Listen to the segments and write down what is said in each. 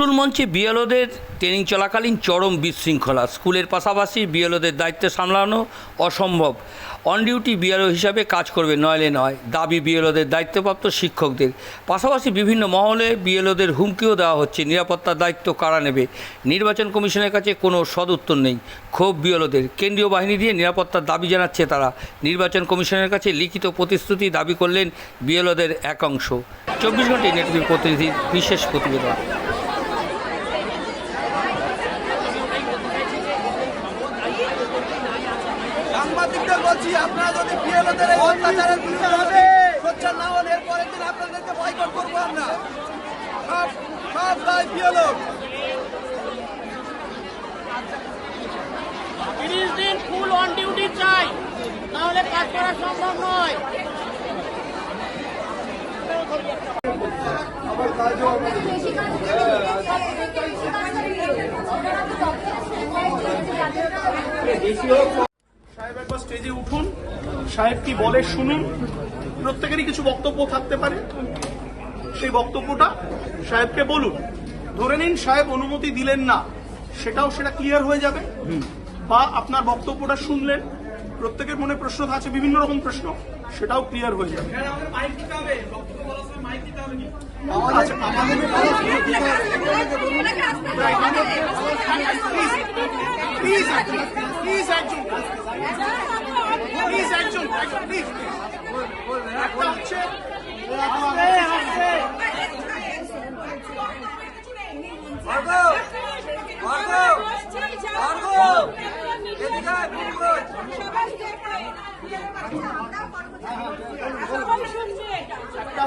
নজরুল মঞ্চে বিএলওদের ট্রেনিং চলাকালীন চরম বিশৃঙ্খলা। স্কুলের পাশাপাশি বিএলওদের দায়িত্ব সামলানো অসম্ভব। অন ডিউটি বিএলও হিসাবে কাজ করবে নইলে নয়, দাবি বিএলওদের দায়িত্বপ্রাপ্ত শিক্ষকদের। পাশাপাশি বিভিন্ন মহলে বিএলওদের হুমকিও দেওয়া হচ্ছে, নিরাপত্তার দায়িত্ব কারা নেবে? নির্বাচন কমিশনের কাছে কোনো সদুত্তর নেই। ক্ষোভ বিএলওদের। কেন্দ্রীয় বাহিনী দিয়ে নিরাপত্তার দাবি জানাচ্ছে তারা। নির্বাচন কমিশনের কাছে লিখিত প্রতিশ্রুতি দাবি করলেন বিএলওদের একাংশ। চব্বিশ ঘন্টায় নেটওয়ার্ক প্রতিনিধির বিশেষ প্রতিবেদন। বলছি আপনারা যদি বিএলওদের এই অত্যাচারের বিরুদ্ধে হবে সোচ্চার না হলে এর পরের দিন আপনাদেরকে বয়কট করব আমরা। সব সব দায় বিএলও তিরিশ দিন ফুল অন ডিউটি চাই তাহলে কাজ করা সম্ভব নয়। উঠুন সাহেব কি বলে শুনুন প্রত্যেকেরই কিছু বক্তব্য থাকতে পারে। সেই বক্তব্যটা সাহেবকে বলুন। ধরে নিন সাহেব অনুমতি দিলেন না সেটাও সেটা ক্লিয়ার হয়ে যাবে বা আপনার বক্তব্যটা শুনলেন। প্রত্যেকের মনে প্রশ্ন আছে বিভিন্ন রকম প্রশ্ন সেটাও ক্লিয়ার হয়ে যাবে। প্লিজ একজন প্লিজ একজন প্লিজ একজন একজন প্লিজ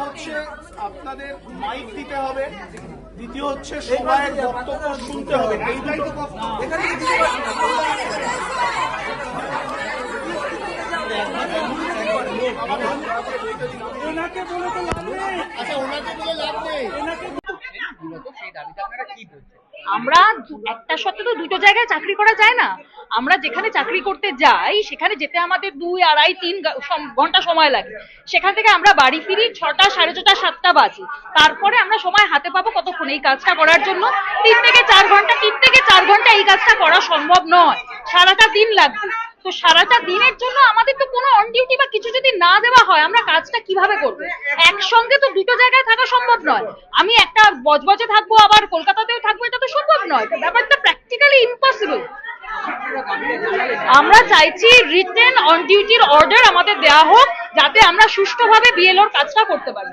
হচ্ছে আপনাদের মাইক দিতে হবে দ্বিতীয় হচ্ছে সবাই বক্তব্য শুনতে হবে। এই দুটো এখানে কি দিতে পারছি না? আমরা একটা সত্ত্বে তো দুটো জায়গায় চাকরি করা যায় না। আমরা যেখানে চাকরি করতে যাই সেখানে যেতে আমাদের দুই আড়াই তিন ঘণ্টা সময় লাগে। সেখান থেকে আমরা বাড়ি ফিরি ছটা সাড়ে ছটা সাতটা বাজে। তারপরে আমরা সময় হাতে পাবো কতক্ষণ এই কাজটা করার জন্য। তিন থেকে চার ঘণ্টা তিন থেকে চার ঘণ্টা এই কাজটা করা সম্ভব নয়। সারাটা দিন লাগবে। তো সারাটা দিনের জন্য আমাদের তো কোনো অন ডিউটি বা কিছু যদি না দেওয়া হয়, আমরা কাজটা কীভাবে করব? একসঙ্গে তো দুটো জায়গায় থাকা সম্ভব নয়। আমি একটা বজবজে থাকব, আবার কলকাতাতেও থাকব, এটা তো সম্ভব নয়। ব্যাপারটা প্র্যাকটিক্যালি ইম্পসিবল আমরা চাইছি রিটেন অন ডিউটির অর্ডার আমাদের দেওয়া হোক, যাতে আমরা সুষ্ঠুভাবে বিএলওর কাজটা করতে পারি।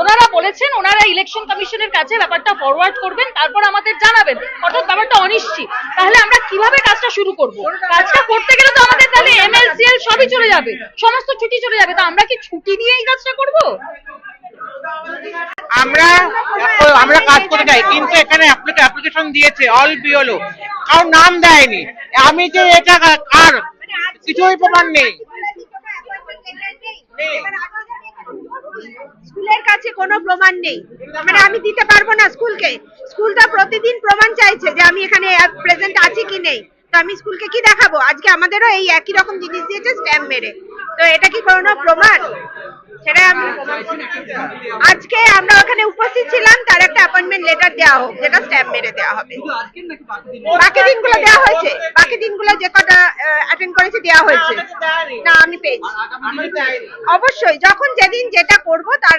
ওনারা বলেছেন ওনারা ইলেকশন কমিশনের কাছে ব্যাপারটা ফরওয়ার্ড করবেন তারপর আমাদের জানাবেন। অর্থাৎ ব্যাপারটা অনিশ্চিত। তাহলে আমরা কীভাবে কাজটা শুরু করব? কাজটা করতে গেলে তো আমাদের তাহলে এমএলসিএল সবই চলে যাবে। সমস্ত ছুটি চলে যাবে। তো আমরা কি ছুটি নিয়ে এই কাজটা করব? আমরা আমরা কাজ করে যাই কিন্তু এখানে অ্যাপ্লিকেশন দিয়েছে অল বিওলো কারণ নাম দেয়নি। আমি যে এটা কার? কিছুই প্রমাণ নেই। স্কুলের কাছে কোনো প্রমাণ নেই। মানে আমি দিতে পারব না স্কুলকে। স্কুল তো প্রতিদিন প্রমাণ চাইছে যে আমি এখানে প্রেজেন্ট আছি কি নেই। তো আমি স্কুলকে কি দেখাবো? আজকে আমাদেরও এই একই রকম জিনিস দিয়েছে স্ট্যাম্প মেরে। তো এটা কি কোনো প্রমাণ? সেটা আমি আজকে আমরা ওখানে উপস্থিত ছিলাম, তার একটা অ্যাপয়েন্টমেন্ট লেটার দেওয়া হোক, যেটা স্ট্যাম্প মেরে দেওয়া হবে। বাকি দিনগুলো দেওয়া হয়েছে। বাকি দিনগুলো যে কটা অ্যাটেন্ড করেছে দেওয়া হয়েছে। না, আমি পেয়েছি। অবশ্যই, যখন যেদিন যেটা করব, তার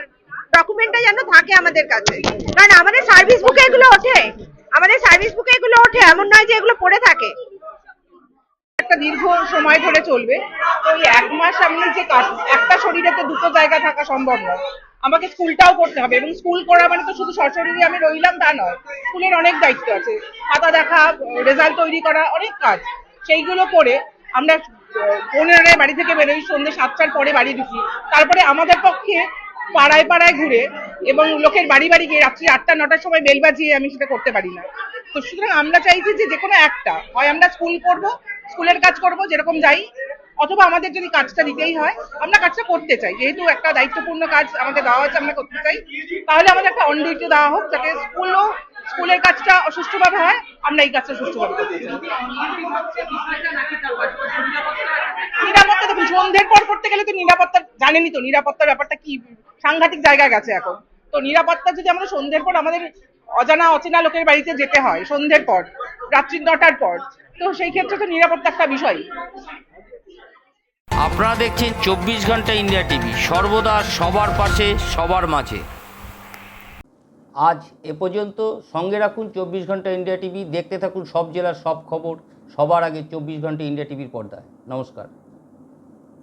ডকুমেন্টটা যেন থাকে আমাদের কাছে। কারণ আমাদের সার্ভিস বুকে এগুলো ওঠে। আমাদের সার্ভিস বুকে এগুলো ওঠে, এমন নয় যে এগুলো পড়ে থাকে। একটা দীর্ঘ সময় ধরে চলবে। তো এই এক মাস আমি যে কাজ- একটা শরীরে তো দুটো জায়গা থাকা সম্ভব নয়। আমাকে স্কুলটাও করতে হবে এবং স্কুল করা মানে তো শুধু সশরীরে আমি রইলাম তা নয়। স্কুলের অনেক দায়িত্ব আছে। খাতা দেখা রেজাল্ট তৈরি করা, অনেক কাজ। সেইগুলো করে আমরা পনেরোটায় বাড়ি থেকে বেরোই সন্ধ্যে সাতটার পরে বাড়ি ঢুকি। তারপরে আমাদের পক্ষে পাড়ায় পাড়ায় ঘুরে এবং লোকের বাড়ি বাড়ি গিয়ে রাত্রি আটটা, নটার সময় বেল বাজিয়ে আমি সেটা করতে পারি না। তো সুতরাং আমরা চাইছি যে যে কোনো একটা, হয় আমরা স্কুল করব, স্কুলের কাজ করব, যেরকম যাই, অথবা আমাদের যদি কাজটা দিতেই হয়, আমরা কাজটা করতে চাই। যেহেতু একটা দায়িত্বপূর্ণ কাজ আমাদের দেওয়া হচ্ছে আমরা করতে চাই। তাহলে আমাদের একটা অন দেওয়া হোক, যাতে স্কুলও, স্কুলের কাজটা সুষ্ঠুভাবে হয়, আমরা এই কাজটা সুষ্ঠুভাবে করতে নিরাপত্তা দেখুন সন্ধ্যের পর করতে গেলে তো নিরাপত্তা, জানেনই তো নিরাপত্তার ব্যাপারটা কি? সাংঘাতিক জায়গায় গেছে এখন। তো নিরাপত্তা যদি আমরা সন্ধ্যের পর আমাদের অজানা, অচেনা লোকের বাড়িতে যেতে হয়, সন্ধ্যের পর, রাত্রি নটার পর, তো সেই ক্ষেত্রে তো নিরাপত্তা একটা বিষয়। আপনারা দেখছেন চব্বিশ ঘণ্টা ইন্ডিয়া টিভি, সর্বদা সবার পাশে, সবার মাঝে। আজ এ পর্যন্ত সঙ্গে রাখুন চব্বিশ ঘণ্টা ইন্ডিয়া টিভি, দেখতে থাকুন সব জেলার সব খবর, সবার আগে চব্বিশ ঘণ্টা ইন্ডিয়া টিভির পর্দায়। নমস্কার।